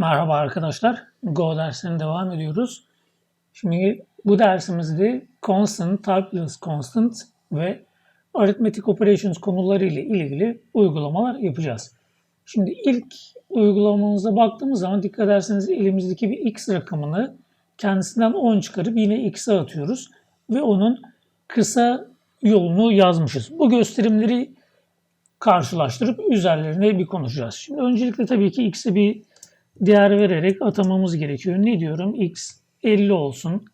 Merhaba arkadaşlar. Go dersine devam ediyoruz. Şimdi bu dersimizde constant, typeless constant ve arithmetic operations konuları ile ilgili uygulamalar yapacağız. Şimdi ilk uygulamamıza baktığımız zaman dikkat ederseniz elimizdeki bir x rakamını kendisinden 10 çıkarıp yine x'e atıyoruz ve onun kısa yolunu yazmışız. Bu gösterimleri karşılaştırıp üzerlerine bir konuşacağız. Şimdi öncelikle tabii ki x'e bir değer vererek atamamız gerekiyor. Ne diyorum? x 50 olsun.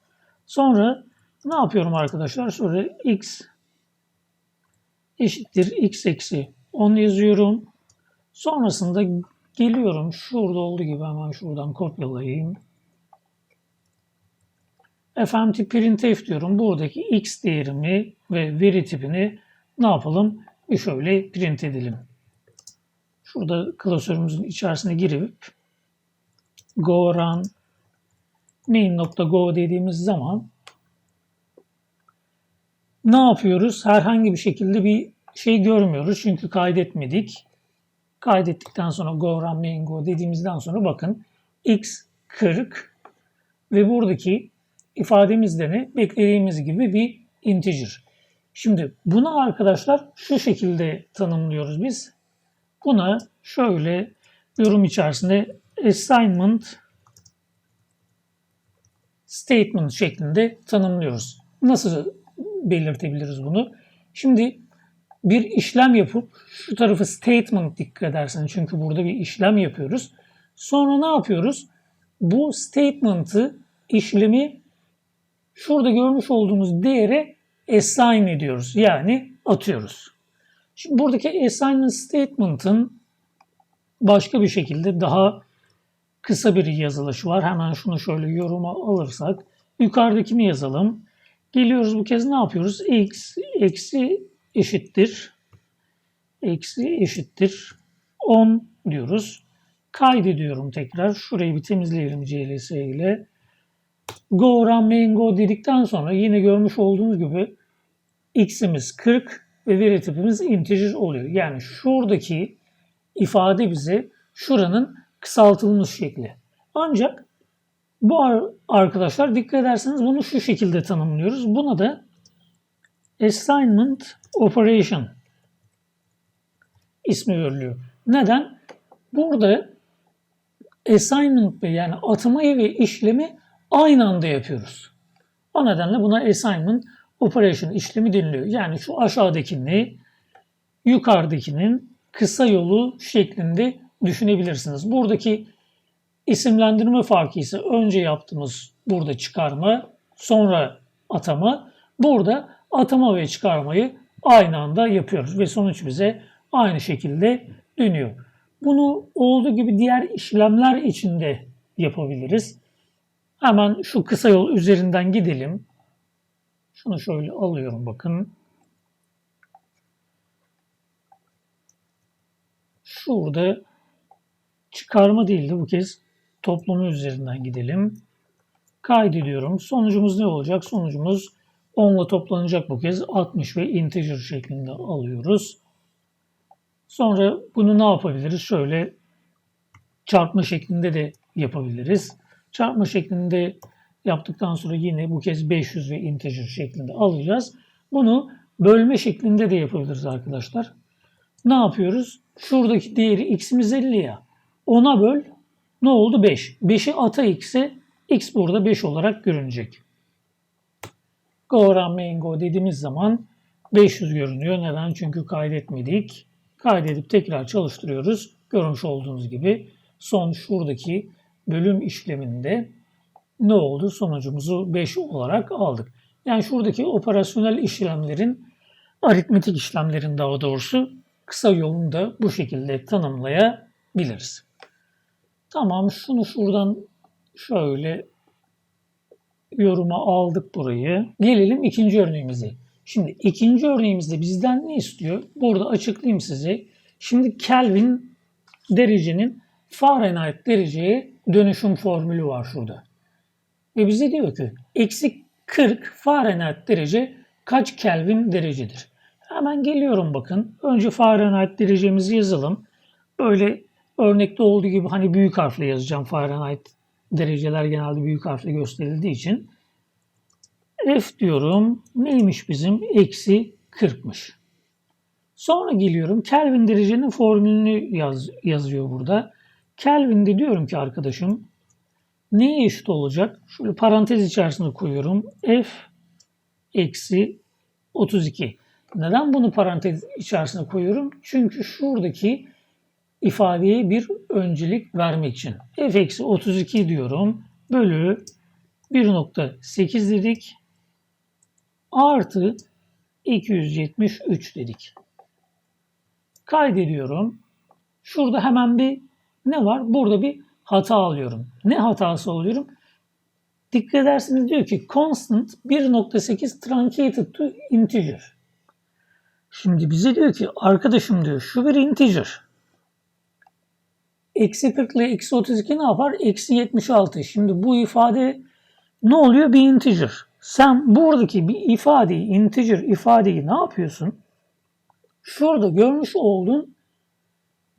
Sonra ne yapıyorum arkadaşlar? Sonra x eşittir x eksi 10 yazıyorum. Sonrasında geliyorum. Şurada olduğu gibi hemen şuradan kopyalayayım. Efendim printf diyorum. Buradaki x değerimi ve veri tipini ne yapalım? Bir şöyle print edelim. Şurada klasörümüzün içerisine girip go run main.go dediğimiz zaman ne yapıyoruz? Herhangi bir şekilde bir şey görmüyoruz çünkü kaydetmedik. Kaydettikten sonra go run main go dediğimizden sonra bakın x 40 ve buradaki ifademizde ne? Beklediğimiz gibi bir integer. Şimdi bunu arkadaşlar şu şekilde tanımlıyoruz biz. Buna şöyle yorum içerisinde assignment statement şeklinde tanımlıyoruz. Nasıl belirtebiliriz bunu? Şimdi bir işlem yapıp şu tarafı statement dikkat ederseniz çünkü burada bir işlem yapıyoruz. Sonra ne yapıyoruz? Bu statement'ı işlemi şurada görmüş olduğumuz değere assign ediyoruz. Yani atıyoruz. Şimdi buradaki assignment statement'ın başka bir şekilde daha kısa bir yazılışı var. Hemen şunu şöyle yoruma alırsak yukarıdakini yazalım. Geliyoruz bu kez ne yapıyoruz? x eksi eşittir eksi eşittir 10 diyoruz. Kaydediyorum tekrar. Şurayı bir temizleyelim CLS ile. Go run main go dedikten sonra yine görmüş olduğunuz gibi x'imiz 40 ve veri tipimiz integer oluyor. Yani şuradaki ifade bize şuranın kısaltılmış şekli. Ancak bu arkadaşlar dikkat ederseniz bunu şu şekilde tanımlıyoruz. Buna da assignment operation ismi veriliyor. Neden? Burada assignment yani atamayı ve işlemi aynı anda yapıyoruz. O nedenle buna assignment operation işlemi deniliyor. Yani şu aşağıdakini yukarıdakinin kısa yolu şeklinde düşünebilirsiniz. Buradaki isimlendirme farkı ise önce yaptığımız burada çıkarma, sonra atama. Burada atama ve çıkarmayı aynı anda yapıyoruz ve sonuç bize aynı şekilde dönüyor. Bunu olduğu gibi diğer işlemler için de yapabiliriz. Hemen şu kısa yol üzerinden gidelim. Şunu şöyle alıyorum bakın. Şurada çıkarma değildi bu kez toplamı üzerinden gidelim. Kaydediyorum. Sonucumuz ne olacak? Sonucumuz 10 ile toplanacak bu kez 60 ve integer şeklinde alıyoruz. Sonra bunu ne yapabiliriz? Şöyle çarpma şeklinde de yapabiliriz. Çarpma şeklinde yaptıktan sonra yine bu kez 500 ve integer şeklinde alacağız. Bunu bölme şeklinde de yapabiliriz arkadaşlar. Ne yapıyoruz? Şuradaki değeri x'imiz 50 ya. Ona böl. Ne oldu? 5. 5'i ata x'e x burada 5 olarak görünecek. Go run dediğimiz zaman 500 görünüyor. Neden? Çünkü kaydetmedik. Kaydedip tekrar çalıştırıyoruz. Görmüş olduğunuz gibi son şuradaki bölüm işleminde ne oldu? Sonucumuzu 5 olarak aldık. Yani şuradaki operasyonel işlemlerin, aritmetik işlemlerin daha doğrusu kısa yolunu da bu şekilde tanımlayabiliriz. Tamam şunu şuradan şöyle yoruma aldık burayı. Gelelim ikinci örneğimize. Şimdi ikinci örneğimizde bizden ne istiyor? Burada açıklayayım size. Şimdi Kelvin derecenin Fahrenheit dereceye dönüşüm formülü var şurada. Ve bize diyor ki eksi 40 Fahrenheit derece kaç Kelvin derecedir? Hemen geliyorum bakın. Önce Fahrenheit derecemizi yazalım. Böyle Örnekte olduğu gibi hani büyük harfle yazacağım. Fahrenheit dereceler genelde büyük harfle gösterildiği için. F diyorum. Neymiş bizim? Eksi 40'mış. Sonra geliyorum. Kelvin derecenin formülünü yaz, yazıyor burada. Kelvin'de diyorum ki arkadaşım neye eşit olacak? Şöyle parantez içerisinde koyuyorum. F eksi 32. Neden bunu parantez içerisine koyuyorum? Çünkü şuradaki ifadeye bir öncelik vermek için. F eksi 32 diyorum. Bölü 1.8 dedik. Artı 273 dedik. Kaydediyorum. Şurada hemen bir ne var? Burada bir hata alıyorum. Ne hatası alıyorum? Dikkat ederseniz diyor ki constant 1.8 truncated to integer. Şimdi bize diyor ki arkadaşım diyor şu bir integer. Eksi 40 ile eksi 32 ne yapar? Eksi 76. Şimdi bu ifade ne oluyor? Bir integer. Sen buradaki bir ifadeyi, integer ifadeyi ne yapıyorsun? Şurada görmüş olduğun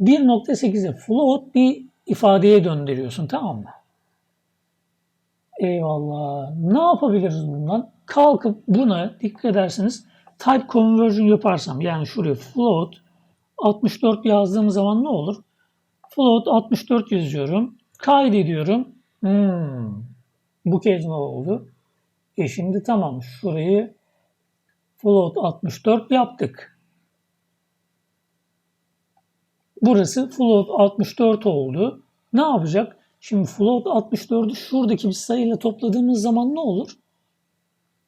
1.8'e float bir ifadeye döndürüyorsun tamam mı? Eyvallah. Ne yapabiliriz bundan? Kalkıp buna dikkat ederseniz type conversion yaparsam yani şuraya float 64 yazdığım zaman ne olur? Float 64 yazıyorum. Kaydediyorum. Hmm. Bu kez ne oldu? E şimdi tamam şurayı float 64 yaptık. Burası float 64 oldu. Ne yapacak? Şimdi float 64'ü şuradaki bir sayıyla topladığımız zaman ne olur?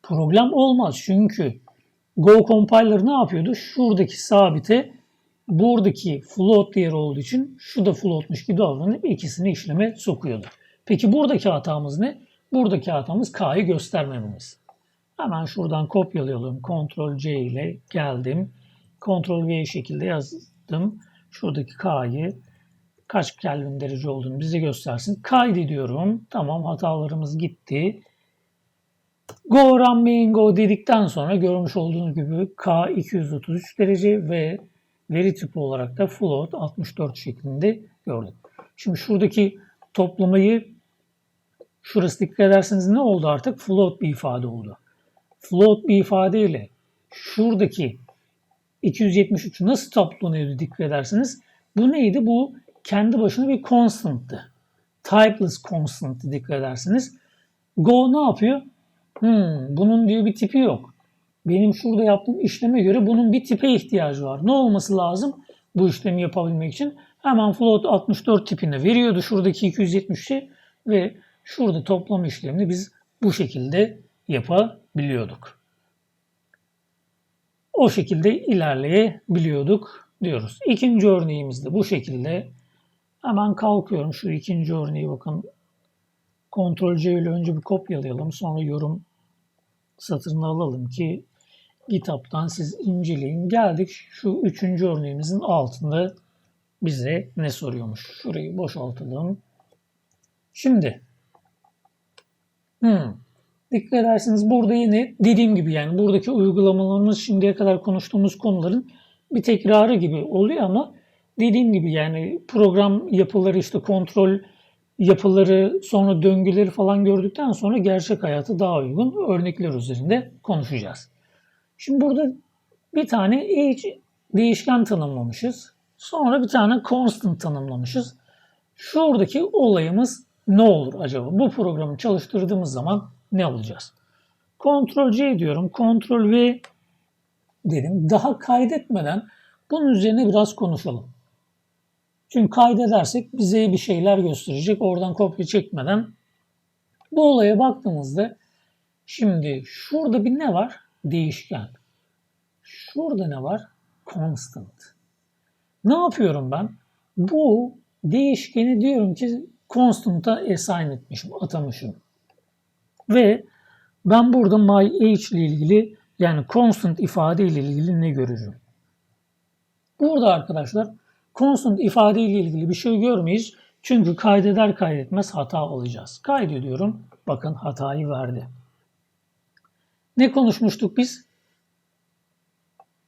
Problem olmaz. Çünkü Go compiler ne yapıyordu? Şuradaki sabite buradaki float değeri olduğu için şu da floatmuş gibi davranıp ikisini işleme sokuyordu. Peki buradaki hatamız ne? Buradaki hatamız K'yı göstermememiz. Hemen şuradan kopyalayalım. Ctrl C ile geldim. Ctrl V şekilde yazdım. Şuradaki K'yı kaç Kelvin derece olduğunu bize göstersin. Kaydediyorum. Tamam hatalarımız gitti. Go run main go dedikten sonra görmüş olduğunuz gibi K 233 derece ve veri tipi olarak da float 64 şeklinde gördük. Şimdi şuradaki toplamayı şurası dikkat ederseniz ne oldu artık? Float bir ifade oldu. Float bir ifade ile şuradaki 273 nasıl toplanıyordu dikkat ederseniz. Bu neydi? Bu kendi başına bir constant'tı. Typeless constant'tı dikkat ederseniz. Go ne yapıyor? Hmm, bunun diyor bir tipi yok. Benim şurada yaptığım işleme göre bunun bir tipe ihtiyacı var. Ne olması lazım bu işlemi yapabilmek için? Hemen float 64 tipini veriyordu şuradaki 270'i ve şurada toplam işlemini biz bu şekilde yapabiliyorduk. O şekilde ilerleyebiliyorduk diyoruz. İkinci örneğimiz de bu şekilde. Hemen kalkıyorum. Şu ikinci örneği bakın. Ctrl C ile önce bir kopyalayalım. Sonra yorum satırını alalım ki GitHub'dan siz inceleyin. Geldik şu üçüncü örneğimizin altında bize ne soruyormuş. Şurayı boşaltalım. Şimdi hmm, dikkat ederseniz burada yine dediğim gibi yani buradaki uygulamalarımız şimdiye kadar konuştuğumuz konuların bir tekrarı gibi oluyor ama dediğim gibi yani program yapıları işte kontrol yapıları sonra döngüleri falan gördükten sonra gerçek hayatı daha uygun örnekler üzerinde konuşacağız. Şimdi burada bir tane age değişken tanımlamışız. Sonra bir tane constant tanımlamışız. Şuradaki olayımız ne olur acaba? Bu programı çalıştırdığımız zaman ne olacağız? Ctrl C diyorum. Ctrl V dedim. Daha kaydetmeden bunun üzerine biraz konuşalım. Çünkü kaydedersek bize bir şeyler gösterecek. Oradan kopya çekmeden bu olaya baktığımızda şimdi şurada bir ne var? Değişken. Şurada ne var? Constant. Ne yapıyorum ben? Bu değişkeni diyorum ki constant'a assign etmişim, atamışım. Ve ben burada my age ile ilgili yani constant ifade ile ilgili ne görürüm? Burada arkadaşlar constant ifade ile ilgili bir şey görmeyiz. Çünkü kaydeder kaydetmez hata alacağız. Kaydediyorum. Bakın hatayı verdi. Ne konuşmuştuk biz?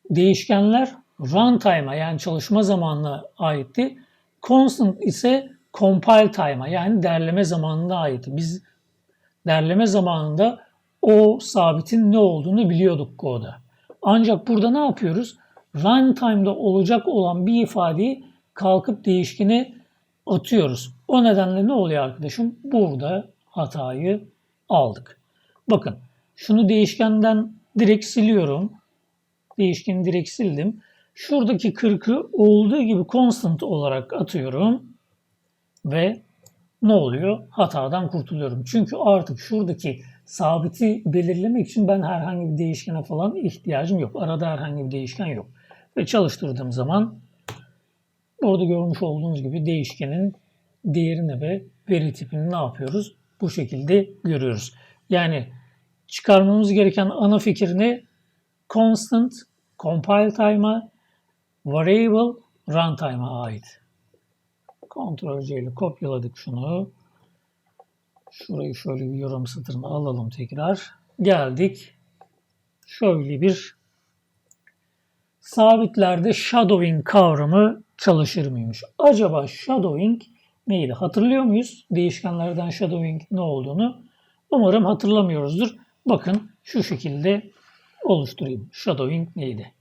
Değişkenler runtime'a yani çalışma zamanına aitti. Constant ise compile time'a yani derleme zamanına ait. Biz derleme zamanında o sabitin ne olduğunu biliyorduk koda. Ancak burada ne yapıyoruz? Runtime'da olacak olan bir ifadeyi kalkıp değişkene atıyoruz. O nedenle ne oluyor arkadaşım? Burada hatayı aldık. Bakın şunu değişkenden direkt siliyorum. Değişkeni direkt sildim. Şuradaki 40'ı olduğu gibi constant olarak atıyorum. Ve ne oluyor? Hatadan kurtuluyorum. Çünkü artık şuradaki sabiti belirlemek için ben herhangi bir değişkene falan ihtiyacım yok. Arada herhangi bir değişken yok. Ve çalıştırdığım zaman burada görmüş olduğunuz gibi değişkenin değerini ve veri tipini ne yapıyoruz? Bu şekilde görüyoruz. Yani çıkarmamız gereken ana fikir ne? Constant, compile time'a, variable, runtime'a ait. Ctrl ile kopyaladık şunu. Şurayı şöyle bir yorum satırına alalım tekrar. Geldik. Şöyle bir sabitlerde shadowing kavramı çalışır mıymış? Acaba shadowing neydi? Hatırlıyor muyuz? Değişkenlerden shadowing ne olduğunu? Umarım hatırlamıyoruzdur. Bakın şu şekilde oluşturayım. Shadowing neydi?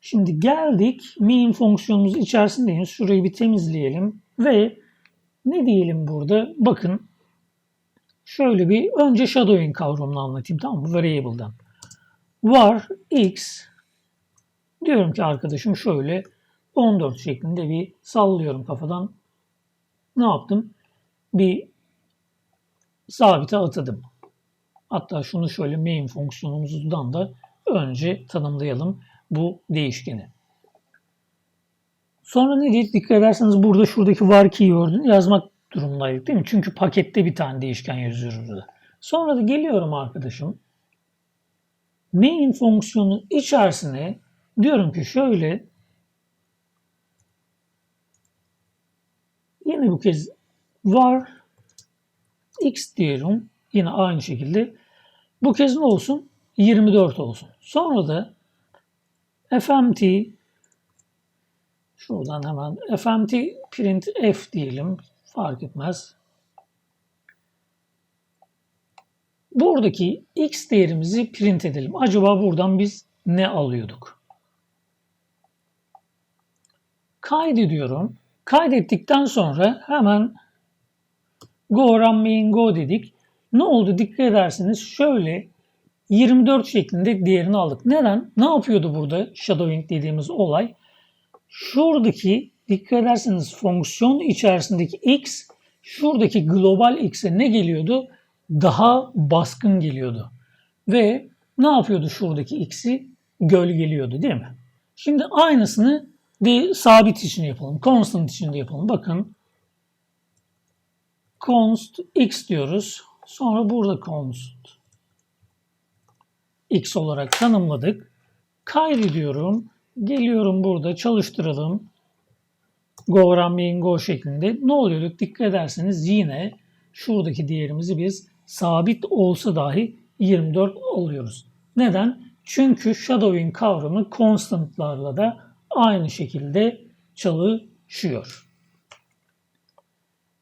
Şimdi geldik main fonksiyonumuz içerisindeyiz. Şurayı bir temizleyelim ve ne diyelim burada? Bakın şöyle bir önce shadowing kavramını anlatayım tamam mı? Variable'dan. Var x diyorum ki arkadaşım şöyle 14 şeklinde bir sallıyorum kafadan. Ne yaptım? Bir sabite atadım. Hatta şunu şöyle main fonksiyonumuzdan da önce tanımlayalım bu değişkeni. Sonra ne diye dikkat ederseniz burada şuradaki var keyword'ünü yazmak durumundaydık değil mi? Çünkü pakette bir tane değişken yazıyoruz. Sonra da geliyorum arkadaşım. Main fonksiyonun içerisine diyorum ki şöyle yine bu kez var x diyorum. Yine aynı şekilde. Bu kez ne olsun? 24 olsun. Sonra da fmt şuradan hemen fmt print f diyelim. Fark etmez. Buradaki x değerimizi print edelim. Acaba buradan biz ne alıyorduk? Kaydediyorum. Kaydettikten sonra hemen go run main go dedik. Ne oldu dikkat ederseniz şöyle 24 şeklinde değerini aldık. Neden? Ne yapıyordu burada shadowing dediğimiz olay? Şuradaki dikkat ederseniz fonksiyon içerisindeki x şuradaki global x'e ne geliyordu? Daha baskın geliyordu. Ve ne yapıyordu şuradaki x'i? Gölgeliyordu değil mi? Şimdi aynısını de sabit için yapalım. Constant için de yapalım. Bakın const x diyoruz. Sonra burada const x olarak tanımladık. Kaydediyorum. Geliyorum burada çalıştıralım. Go run main go şeklinde. Ne oluyorduk? Dikkat ederseniz yine şuradaki değerimizi biz sabit olsa dahi 24 alıyoruz. Neden? Çünkü shadowing kavramı constantlarla da aynı şekilde çalışıyor.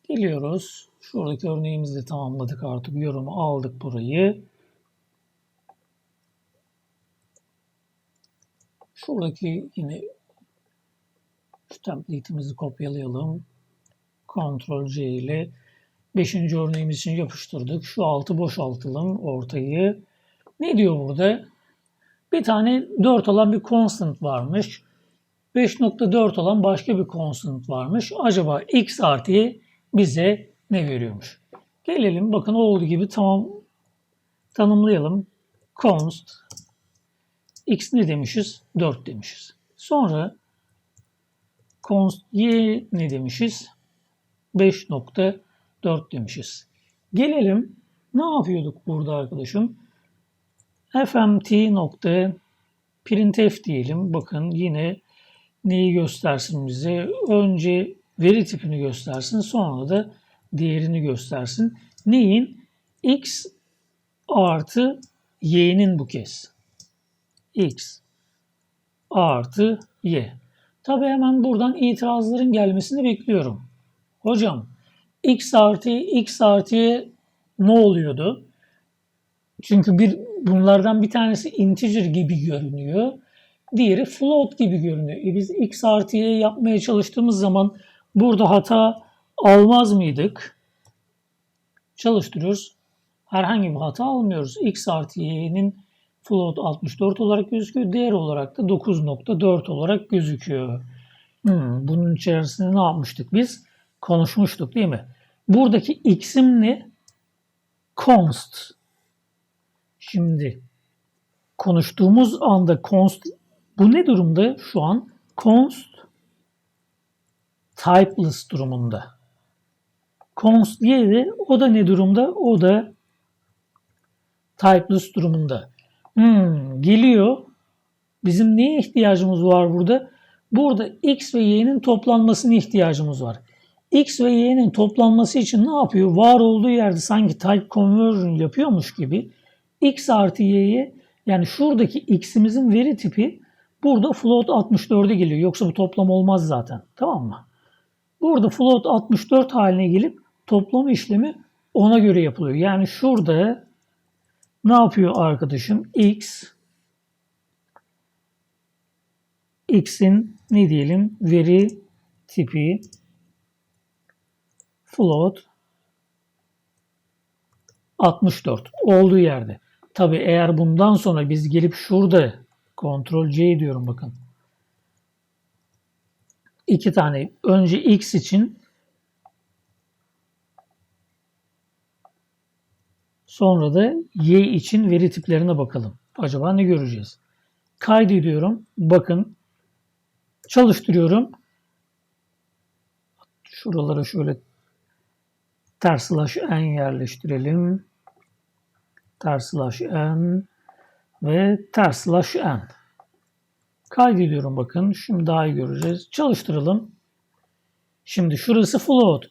Geliyoruz. Şuradaki örneğimizi de tamamladık artık. Yorumu aldık burayı. Şuradaki yine şu template'imizi kopyalayalım. Ctrl C ile 5. örneğimiz için yapıştırdık. Şu altı boşaltalım ortayı. Ne diyor burada? Bir tane 4 olan bir constant varmış. 5.4 olan başka bir constant varmış. Acaba x artı bize ne veriyormuş? Gelelim bakın olduğu gibi tamam tanımlayalım. const x ne demişiz? 4 demişiz. Sonra const y ne demişiz? 5.4 demişiz. Gelelim ne yapıyorduk burada arkadaşım? fmt printf diyelim. Bakın yine neyi göstersin bize? Önce veri tipini göstersin. Sonra da değerini göstersin. Neyin? x artı y'nin bu kez x artı y. Tabii hemen buradan itirazların gelmesini bekliyorum. Hocam x artı x artıya ne oluyordu? Çünkü bir bunlardan bir tanesi integer gibi görünüyor. Diğeri float gibi görünüyor. E biz x artı y yapmaya çalıştığımız zaman burada hata almaz mıydık? Çalıştırıyoruz. Herhangi bir hata almıyoruz. x artı y'nin float 64 olarak gözüküyor. Değer olarak da 9.4 olarak gözüküyor. Hmm, bunun içerisinde ne yapmıştık biz? Konuşmuştuk değil mi? Buradaki x'im ne? Const. Şimdi konuştuğumuz anda const bu ne durumda şu an? Const typeless durumunda. Const y o da ne durumda? O da typeless durumunda. Hmm, geliyor. Bizim neye ihtiyacımız var burada? Burada x ve y'nin toplanmasına ihtiyacımız var. x ve y'nin toplanması için ne yapıyor? Var olduğu yerde sanki type conversion yapıyormuş gibi x artı y'ye yani şuradaki x'imizin veri tipi burada float 64'e geliyor. Yoksa bu toplam olmaz zaten. Tamam mı? Burada float 64 haline gelip toplama işlemi ona göre yapılıyor. Yani şurada ne yapıyor arkadaşım? X X'in ne diyelim veri tipi float 64 olduğu yerde. Tabi eğer bundan sonra biz gelip şurada Ctrl C diyorum bakın. iki tane önce X için sonra da Y için veri tiplerine bakalım. Acaba ne göreceğiz? Kaydediyorum. Bakın çalıştırıyorum. Şuralara şöyle ters slash yerleştirelim. Ters slash ve ters slash. Kaydediyorum bakın. Şimdi daha iyi göreceğiz. Çalıştıralım. Şimdi şurası float.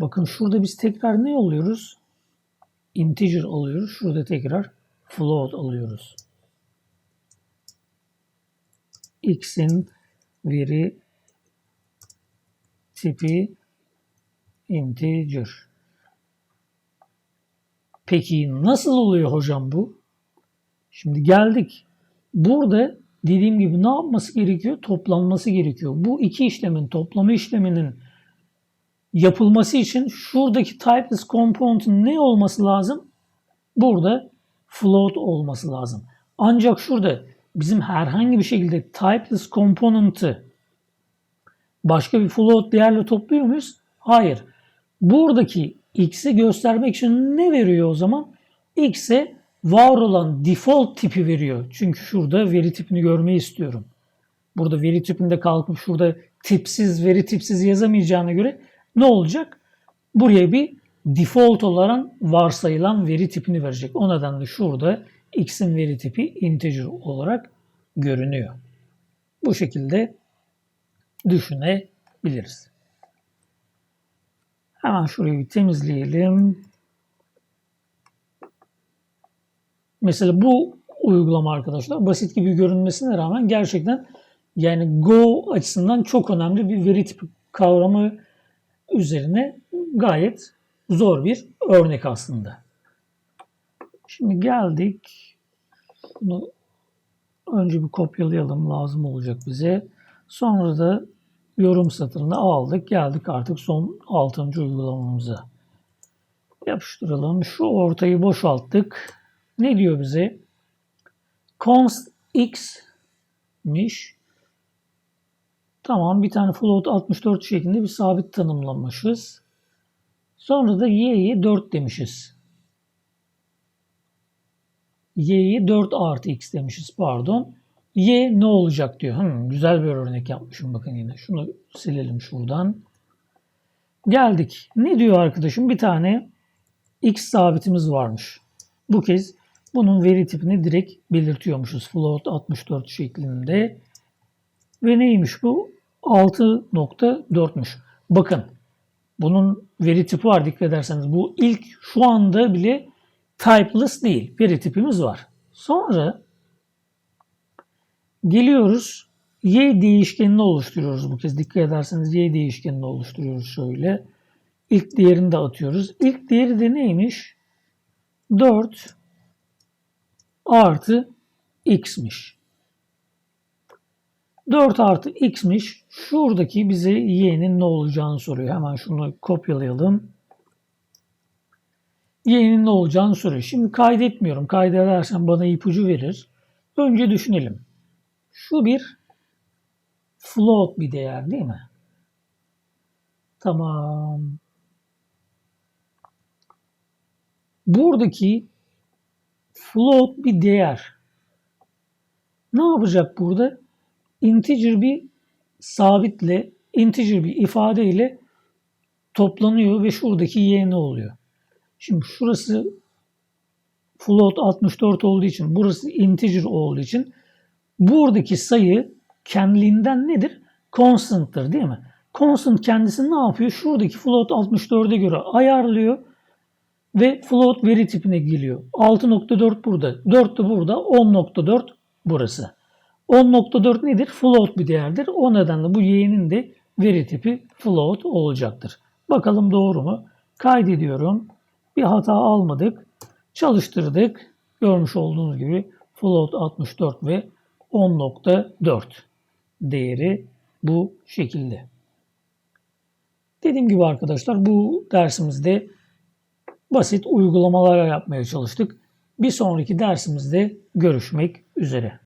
Bakın şurada biz tekrar ne alıyoruz? Integer alıyoruz. Şurada tekrar float alıyoruz. X'in veri tipi integer. Peki nasıl oluyor hocam bu? Şimdi geldik. Burada dediğim gibi ne yapması gerekiyor? Toplanması gerekiyor. Bu iki işlemin toplama işleminin yapılması için şuradaki typeless component'ın ne olması lazım? Burada float olması lazım. Ancak şurada bizim herhangi bir şekilde typeless component'ı başka bir float değerle topluyor muyuz? Hayır. Buradaki x'i göstermek için ne veriyor o zaman? x'e var olan default tipi veriyor. Çünkü şurada veri tipini görmeyi istiyorum. Burada veri tipinde kalkıp şurada tipsiz, veri tipsiz yazamayacağına göre ne olacak? Buraya bir default olarak varsayılan veri tipini verecek. O nedenle şurada x'in veri tipi integer olarak görünüyor. Bu şekilde düşünebiliriz. Hemen şurayı bir temizleyelim. Mesela bu uygulama arkadaşlar basit gibi görünmesine rağmen gerçekten yani Go açısından çok önemli bir veri tipi kavramı üzerine gayet zor bir örnek aslında. Şimdi geldik. Bunu önce bir kopyalayalım lazım olacak bize. Sonra da yorum satırını aldık. Geldik artık son 6. uygulamamıza. Yapıştıralım. Şu ortayı boşalttık. Ne diyor bize? const x'miş. Tamam bir tane float 64 şeklinde bir sabit tanımlamışız. Sonra da y'ye 4 demişiz. y'ye 4 artı x demişiz pardon. y ne olacak diyor. Hmm, güzel bir örnek yapmışım bakın yine. Şunu silelim şuradan. Geldik. Ne diyor arkadaşım? Bir tane x sabitimiz varmış. Bu kez bunun veri tipini direkt belirtiyormuşuz. Float 64 şeklinde. Ve neymiş bu? 6.4'müş. Bakın bunun veri tipi var dikkat ederseniz. Bu ilk şu anda bile typeless değil. Veri tipimiz var. Sonra geliyoruz y değişkenini oluşturuyoruz bu kez. Dikkat ederseniz y değişkenini oluşturuyoruz şöyle. İlk değerini de atıyoruz. İlk değeri de neymiş? 4 artı x'miş. 4 artı x'miş. Şuradaki bize y'nin ne olacağını soruyor. Hemen şunu kopyalayalım. Y'nin ne olacağını soruyor. Şimdi kaydetmiyorum. Kaydedersem bana ipucu verir. Önce düşünelim. Şu bir float bir değer değil mi? Tamam. Buradaki float bir değer. Ne yapacak burada? Integer bir sabitle, integer bir ifadeyle toplanıyor ve şuradaki y oluyor? Şimdi şurası float 64 olduğu için, burası integer olduğu için buradaki sayı kendiliğinden nedir? Constant'tır değil mi? Constant kendisi ne yapıyor? Şuradaki float 64'e göre ayarlıyor ve float veri tipine geliyor. 6.4 burada, 4 de burada, 10.4 burası. 10.4 nedir? Float bir değerdir. O nedenle bu y'nin de veri tipi float olacaktır. Bakalım doğru mu? Kaydediyorum. Bir hata almadık. Çalıştırdık. Görmüş olduğunuz gibi float 64 ve 10.4 değeri bu şekilde. Dediğim gibi arkadaşlar bu dersimizde basit uygulamalar yapmaya çalıştık. Bir sonraki dersimizde görüşmek üzere.